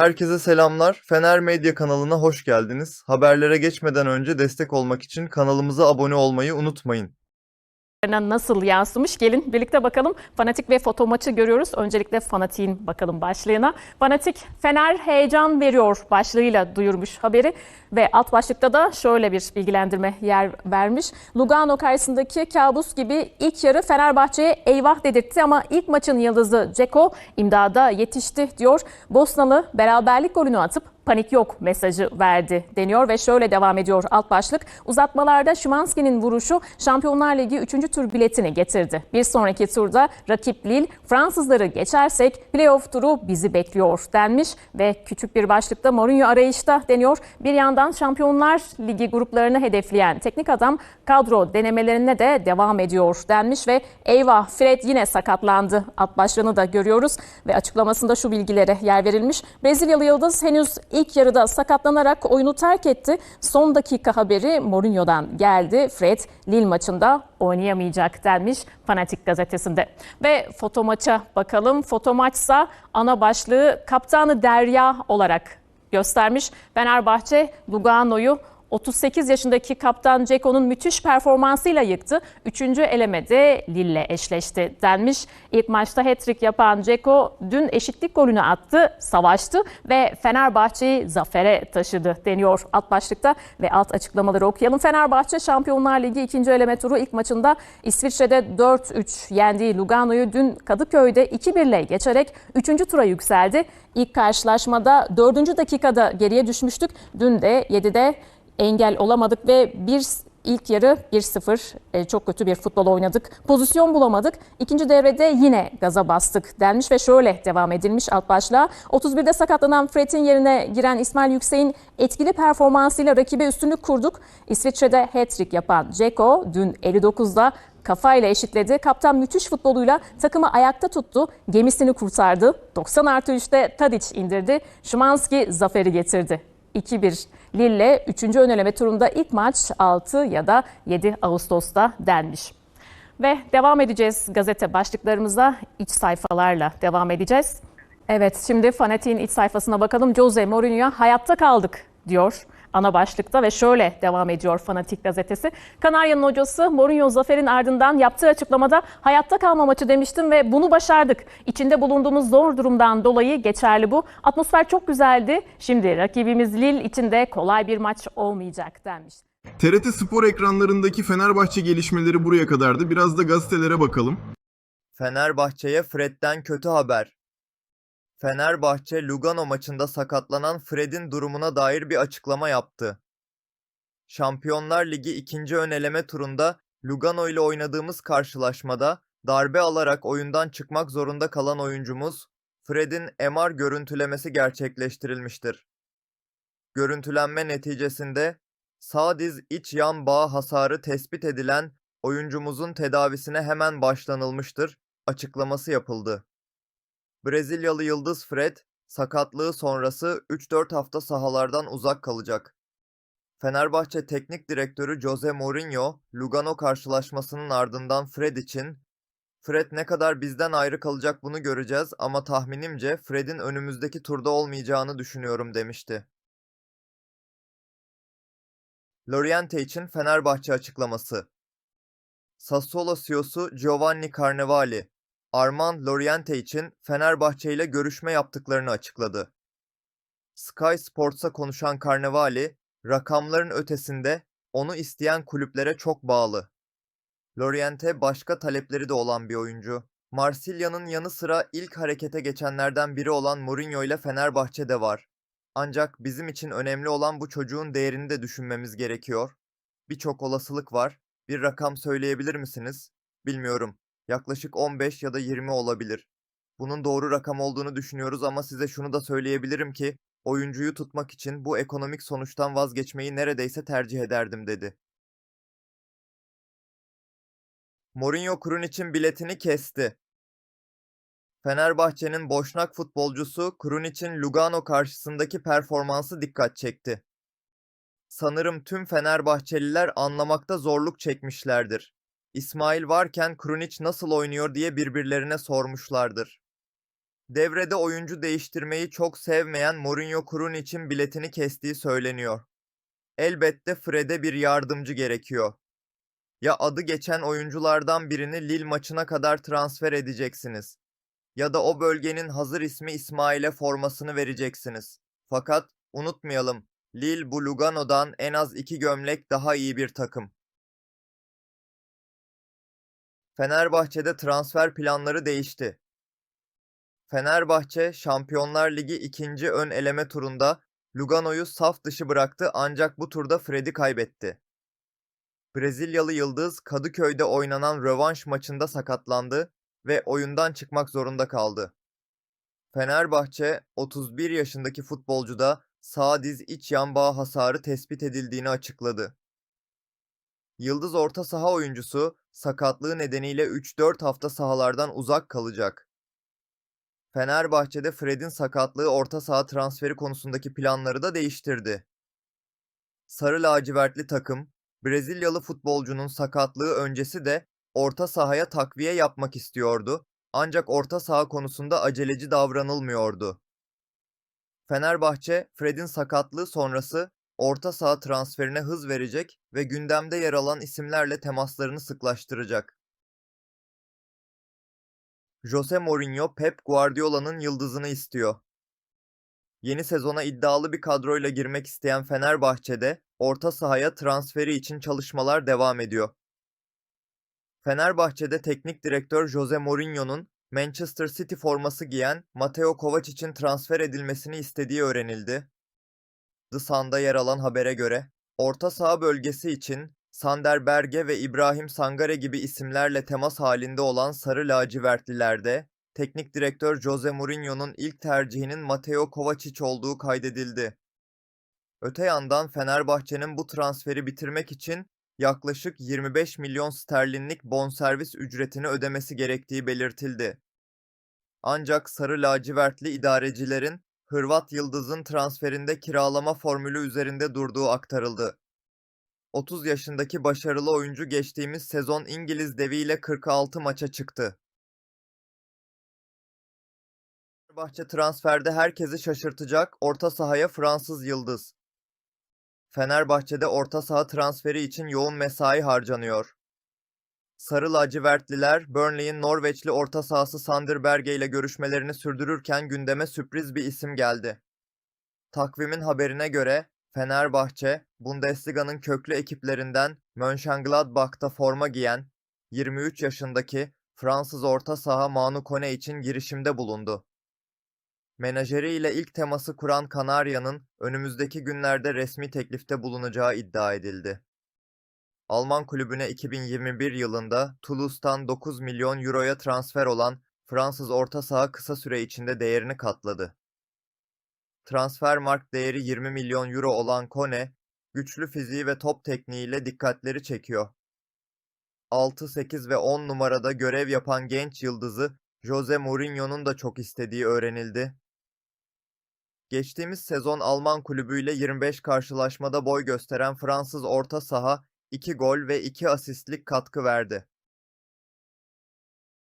Herkese selamlar. Fener Medya kanalına hoş geldiniz. Haberlere geçmeden önce destek olmak için kanalımıza abone olmayı unutmayın. Nasıl yansımış? Gelin birlikte bakalım. Fanatik ve foto maçı görüyoruz. Öncelikle Fanatik'in bakalım başlığına. Fanatik Fener heyecan veriyor başlığıyla duyurmuş haberi ve alt başlıkta da şöyle bir bilgilendirme yer vermiş. Lugano karşısındaki kabus gibi ilk yarı Fenerbahçe'ye eyvah dedirtti ama ilk maçın yıldızı Ceko imdada yetişti diyor. Bosnalı beraberlik golünü atıp panik yok mesajı verdi deniyor ve şöyle devam ediyor alt başlık. Uzatmalarda Şimanski'nin vuruşu Şampiyonlar Ligi 3. tur biletini getirdi. Bir sonraki turda rakip Lille Fransızları geçersek playoff turu bizi bekliyor denmiş ve küçük bir başlıkta Mourinho arayışta deniyor. Bir yandan Şampiyonlar Ligi gruplarını hedefleyen teknik adam kadro denemelerine de devam ediyor denmiş ve eyvah Fred yine sakatlandı alt başlığını da görüyoruz ve açıklamasında şu bilgilere yer verilmiş. Brezilyalı Yıldız henüz ilk yarıda sakatlanarak oyunu terk etti. Son dakika haberi Mourinho'dan geldi. Fred Lille maçında oynayamayacak denmiş Fanatik gazetesinde. Ve foto maça bakalım. Foto maçsa ana başlığı kaptanı Derya olarak göstermiş. Fenerbahçe Lugano'yu 38 yaşındaki kaptan Ceko'nun müthiş performansıyla yıktı. Üçüncü elemede Lille eşleşti denmiş. İlk maçta hat-trick yapan Ceko dün eşitlik golünü attı, savaştı ve Fenerbahçe'yi zafere taşıdı deniyor alt başlıkta ve alt açıklamaları okuyalım. Fenerbahçe Şampiyonlar Ligi ikinci eleme turu ilk maçında İsviçre'de 4-3 yendiği Lugano'yu dün Kadıköy'de 2-1 ile geçerek 3. tura yükseldi. İlk karşılaşmada 4. dakikada geriye düşmüştük. Dün de 7'de engel olamadık ve bir ilk yarı 1-0 e, çok kötü bir futbol oynadık. Pozisyon bulamadık. İkinci devrede yine gaza bastık denmiş ve şöyle devam edilmiş alt başlığa. 31'de sakatlanan Fred'in yerine giren İsmail Yüksek'in etkili performansıyla rakibe üstünlük kurduk. İsviçre'de hat-trick yapan Ceko dün 59'da kafayla eşitledi. Kaptan müthiş futboluyla takımı ayakta tuttu. Gemisini kurtardı. 90 artı 3'te Tadic indirdi. Şimanski zaferi getirdi. 2-1 Lille 3. öneleme turunda ilk maç 6 ya da 7 Ağustos'ta denmiş. Ve devam edeceğiz gazete başlıklarımıza iç sayfalarla devam edeceğiz. Evet şimdi Fanatik'in iç sayfasına bakalım. Jose Mourinho hayatta kaldık diyor ana başlıkta ve şöyle devam ediyor Fanatik gazetesi. Kanarya'nın hocası Mourinho zaferin ardından yaptığı açıklamada hayatta kalma maçı demiştim ve bunu başardık. İçinde bulunduğumuz zor durumdan dolayı geçerli bu. Atmosfer çok güzeldi. Şimdi rakibimiz Lille için de kolay bir maç olmayacak denmiş. TRT Spor ekranlarındaki Fenerbahçe gelişmeleri buraya kadardı. Biraz da gazetelere bakalım. Fenerbahçe'ye Fred'den kötü haber. Fenerbahçe Lugano maçında sakatlanan Fred'in durumuna dair bir açıklama yaptı. Şampiyonlar Ligi ikinci öneleme turunda Lugano ile oynadığımız karşılaşmada darbe alarak oyundan çıkmak zorunda kalan oyuncumuz Fred'in MR görüntülemesi gerçekleştirilmiştir. Görüntülenme neticesinde sağ diz iç yan bağ hasarı tespit edilen oyuncumuzun tedavisine hemen başlanılmıştır açıklaması yapıldı. Brezilyalı yıldız Fred, sakatlığı sonrası 3-4 hafta sahalardan uzak kalacak. Fenerbahçe Teknik Direktörü Jose Mourinho, Lugano karşılaşmasının ardından Fred için Fred ne kadar bizden ayrı kalacak bunu göreceğiz ama tahminimce Fred'in önümüzdeki turda olmayacağını düşünüyorum demişti. Loriente için Fenerbahçe açıklaması. Sassuolo CEO'su Giovanni Carnevali, Armand Loriente için Fenerbahçe ile görüşme yaptıklarını açıkladı. Sky Sports'a konuşan Carnevali, rakamların ötesinde onu isteyen kulüplere çok bağlı. Loriente başka talepleri de olan bir oyuncu. Marsilya'nın yanı sıra ilk harekete geçenlerden biri olan Mourinho ile Fenerbahçe de var. Ancak bizim için önemli olan bu çocuğun değerini de düşünmemiz gerekiyor. Birçok olasılık var. Bir rakam söyleyebilir misiniz? Bilmiyorum. Yaklaşık 15 ya da 20 olabilir. Bunun doğru rakam olduğunu düşünüyoruz ama size şunu da söyleyebilirim ki oyuncuyu tutmak için bu ekonomik sonuçtan vazgeçmeyi neredeyse tercih ederdim dedi. Mourinho Kurun için biletini kesti. Fenerbahçe'nin boşnak futbolcusu Kurun için Lugano karşısındaki performansı dikkat çekti. Sanırım tüm Fenerbahçeliler anlamakta zorluk çekmişlerdir. İsmail varken Krunic nasıl oynuyor diye birbirlerine sormuşlardır. Devrede oyuncu değiştirmeyi çok sevmeyen Mourinho kurun için biletini kestiği söyleniyor. Elbette Fred'e bir yardımcı gerekiyor. Ya adı geçen oyunculardan birini Lille maçına kadar transfer edeceksiniz. Ya da o bölgenin hazır ismi İsmail'e formasını vereceksiniz. Fakat unutmayalım, Lille bu Lugano'dan en az iki gömlek daha iyi bir takım. Fenerbahçe'de transfer planları değişti. Fenerbahçe Şampiyonlar Ligi ikinci ön eleme turunda Lugano'yu saf dışı bıraktı ancak bu turda Fred'i kaybetti. Brezilyalı yıldız Kadıköy'de oynanan rövanş maçında sakatlandı ve oyundan çıkmak zorunda kaldı. Fenerbahçe 31 yaşındaki futbolcuda sağ diz iç yan bağ hasarı tespit edildiğini açıkladı. Yıldız orta saha oyuncusu sakatlığı nedeniyle 3-4 hafta sahalardan uzak kalacak. Fenerbahçe'de Fred'in sakatlığı orta saha transferi konusundaki planları da değiştirdi. Sarı lacivertli takım, Brezilyalı futbolcunun sakatlığı öncesi de orta sahaya takviye yapmak istiyordu ancak orta saha konusunda aceleci davranılmıyordu. Fenerbahçe, Fred'in sakatlığı sonrası orta saha transferine hız verecek ve gündemde yer alan isimlerle temaslarını sıklaştıracak. Jose Mourinho Pep Guardiola'nın yıldızını istiyor. Yeni sezona iddialı bir kadroyla girmek isteyen Fenerbahçe'de orta sahaya transferi için çalışmalar devam ediyor. Fenerbahçe'de teknik direktör Jose Mourinho'nun Manchester City forması giyen Mateo Kovacic'in transfer edilmesini istediği öğrenildi. The Sun'da yer alan habere göre, orta saha bölgesi için Sander Berge ve İbrahim Sangare gibi isimlerle temas halinde olan Sarı Lacivertlilerde, teknik direktör Jose Mourinho'nun ilk tercihinin Mateo Kovacic olduğu kaydedildi. Öte yandan Fenerbahçe'nin bu transferi bitirmek için yaklaşık 25 milyon sterlinlik bonservis ücretini ödemesi gerektiği belirtildi. Ancak Sarı Lacivertli idarecilerin Hırvat Yıldız'ın transferinde kiralama formülü üzerinde durduğu aktarıldı. 30 yaşındaki başarılı oyuncu geçtiğimiz sezon İngiliz deviyle 46 maça çıktı. Fenerbahçe transferde herkesi şaşırtacak orta sahaya Fransız Yıldız. Fenerbahçe'de orta saha transferi için yoğun mesai harcanıyor. Sarı lacivertliler Burnley'in Norveçli orta sahası Sander Berge ile görüşmelerini sürdürürken gündeme sürpriz bir isim geldi. Takvimin haberine göre Fenerbahçe, Bundesliga'nın köklü ekiplerinden Mönchengladbach'ta forma giyen 23 yaşındaki Fransız orta saha Manu Kone için girişimde bulundu. Menajeriyle ilk teması kuran Kanarya'nın önümüzdeki günlerde resmi teklifte bulunacağı iddia edildi. Alman kulübüne 2021 yılında Toulouse'tan 9 milyon euroya transfer olan Fransız orta saha kısa süre içinde değerini katladı. Transfer mark değeri 20 milyon euro olan Kone, güçlü fiziği ve top tekniğiyle dikkatleri çekiyor. 6, 8 ve 10 numarada görev yapan genç yıldızı Jose Mourinho'nun da çok istediği öğrenildi. Geçtiğimiz sezon Alman kulübüyle 25 karşılaşmada boy gösteren Fransız orta saha 2 gol ve 2 asistlik katkı verdi.